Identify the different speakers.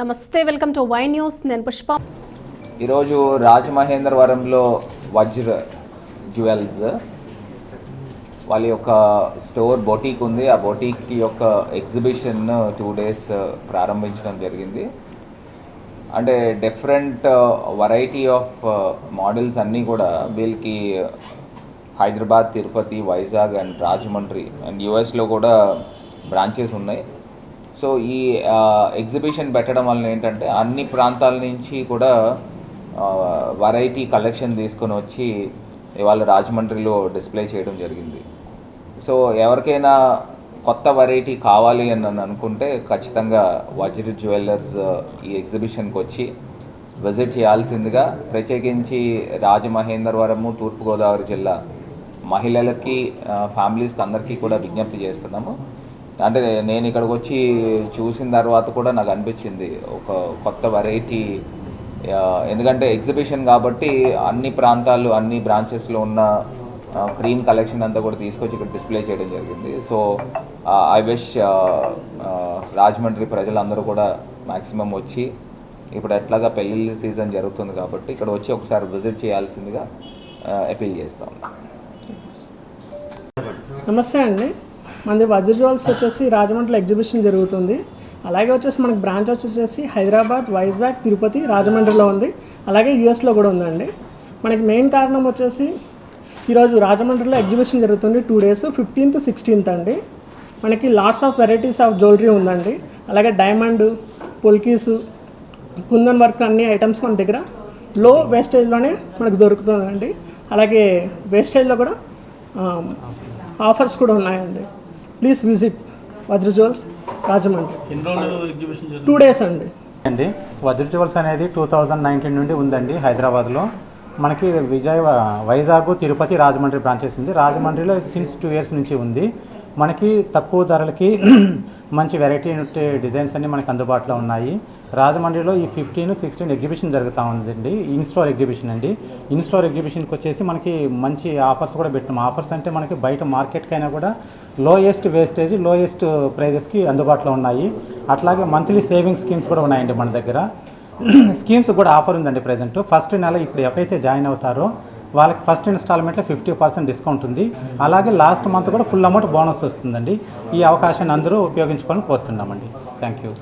Speaker 1: నమస్తే welcome to Y news. నేను పుష్ప.
Speaker 2: ఈరోజు రాజమహేంద్రవరంలో వజ్ర జ్యువెల్స్. వాళ్ళ యొక్క స్టోర్ బొటీక్ ఉంది. ఆ బొటీక్ యొక్క ఎగ్జిబిషన్ టూ డేస్ ప్రారంభించడం జరిగింది. అంటే డిఫరెంట్ వెరైటీ ఆఫ్ మోడల్స్ అన్నీ కూడా వీళ్ళకి హైదరాబాద్ తిరుపతి వైజాగ్ అండ్ రాజమండ్రి అండ్ యుఎస్లో కూడా బ్రాంచెస్ ఉన్నాయి. సో ఈ ఎగ్జిబిషన్ పెట్టడం వలన ఏంటంటే అన్ని ప్రాంతాల నుంచి కూడా వెరైటీ కలెక్షన్ తీసుకొని వచ్చి ఇవాళ రాజమండ్రిలో డిస్ప్లే చేయడం జరిగింది. సో ఎవరికైనా కొత్త వెరైటీ కావాలి అని నన్ను అనుకుంటే ఖచ్చితంగా వజ్ర జ్యువెలర్స్ ఈ ఎగ్జిబిషన్కి వచ్చి విజిట్ చేయాల్సిందిగా ప్రత్యేకించి రాజమహేంద్రవరము తూర్పుగోదావరి జిల్లా మహిళలకి ఫ్యామిలీస్కి అందరికీ కూడా విజ్ఞప్తి చేస్తున్నాము. అంటే నేను ఇక్కడికి వచ్చి చూసిన తర్వాత కూడా నాకు అనిపించింది. ఒక కొత్త వెరైటీ ఎందుకంటే ఎగ్జిబిషన్ కాబట్టి అన్ని ప్రాంతాలు అన్ని బ్రాంచెస్లో ఉన్న క్రీమ్ కలెక్షన్ అంతా కూడా తీసుకొచ్చి ఇక్కడ డిస్ప్లే చేయడం జరిగింది. సో ఐ విష్ రాజమండ్రి ప్రజలందరూ కూడా మ్యాక్సిమం వచ్చి ఇప్పుడు ఎట్లాగా పెళ్ళిళ్ళ సీజన్ జరుగుతుంది కాబట్టి ఇక్కడ వచ్చి ఒకసారి విజిట్ చేయాల్సిందిగా అపీల్ చేస్తాం
Speaker 3: నమస్తే అండి. మనది వజ్ర జ్యువెల్స్ వచ్చేసి రాజమండ్రిలో ఎగ్జిబిషన్ జరుగుతుంది. అలాగే వచ్చేసి మనకి బ్రాంచెస్ వచ్చేసి హైదరాబాద్ వైజాగ్ తిరుపతి రాజమండ్రిలో ఉంది. అలాగే యూఎస్లో కూడా ఉందండి. మనకి మెయిన్ కారణం వచ్చేసి ఈరోజు రాజమండ్రిలో ఎగ్జిబిషన్ జరుగుతుంది టూ డేస్ ఫిఫ్టీన్త్ సిక్స్టీన్త్ అండి. మనకి lots of varieties of jewellery ఉందండి. అలాగే డైమండ్ పొల్కీస్ కుందన్ వర్క్ అన్ని ఐటమ్స్ మన దగ్గర లో వేస్టేజ్లోనే మనకు దొరుకుతుందండి. అలాగే వేస్టేజ్లో కూడా um, ఆఫర్స్ కూడా ఉన్నాయండి. Please visit Vajra jewels Rajahmundry two days అండి.
Speaker 4: అండి వజ్ర జ్యువెల్స్ అనేది టూ థౌజండ్ నైన్టీన్ నుండి ఉందండి హైదరాబాద్లో. మనకి విజయ్ వైజాగ్ తిరుపతి రాజమండ్రి బ్రాంచెస్ ఉంది. రాజమండ్రిలో సిన్స్ టూ ఇయర్స్ నుంచి ఉంది. మనకి తక్కువ ధరలకి మంచి వెరైటీ డిజైన్స్ అన్ని మనకి అందుబాటులో ఉన్నాయి. రాజమండ్రిలో ఈ ఫిఫ్టీన్ సిక్స్టీన్ ఎగ్జిబిషన్ జరుగుతూ ఉందండి. ఇన్ స్టోర్ ఎగ్జిబిషన్ అండి. ఇన్ స్టోర్ ఎగ్జిబిషన్కి వచ్చేసి మనకి మంచి ఆఫర్స్ కూడా పెట్టినాం. ఆఫర్స్ అంటే మనకి బయట మార్కెట్కైనా కూడా లోయెస్ట్ వేస్టేజ్ లోయెస్ట్ ప్రైజెస్కి అందుబాటులో ఉన్నాయి. అట్లాగే మంత్లీ సేవింగ్ స్కీమ్స్ కూడా ఉన్నాయండి మన దగ్గర. స్కీమ్స్ కూడా ఆఫర్ ఉందండి ప్రజెంట్. ఫస్ట్ నెల ఇప్పుడు ఎవరైతే జాయిన్ అవుతారో వాళ్ళకి ఫస్ట్ ఇన్స్టాల్మెంట్లో ఫిఫ్టీ పర్సెంట్ డిస్కౌంట్ ఉంది. అలాగే లాస్ట్ మంత్ కూడా ఫుల్ అమౌంట్ బోనస్ వస్తుందండి. ఈ అవకాశాన్ని అందరూ ఉపయోగించుకొని కోరుతున్నామండి. Thank you.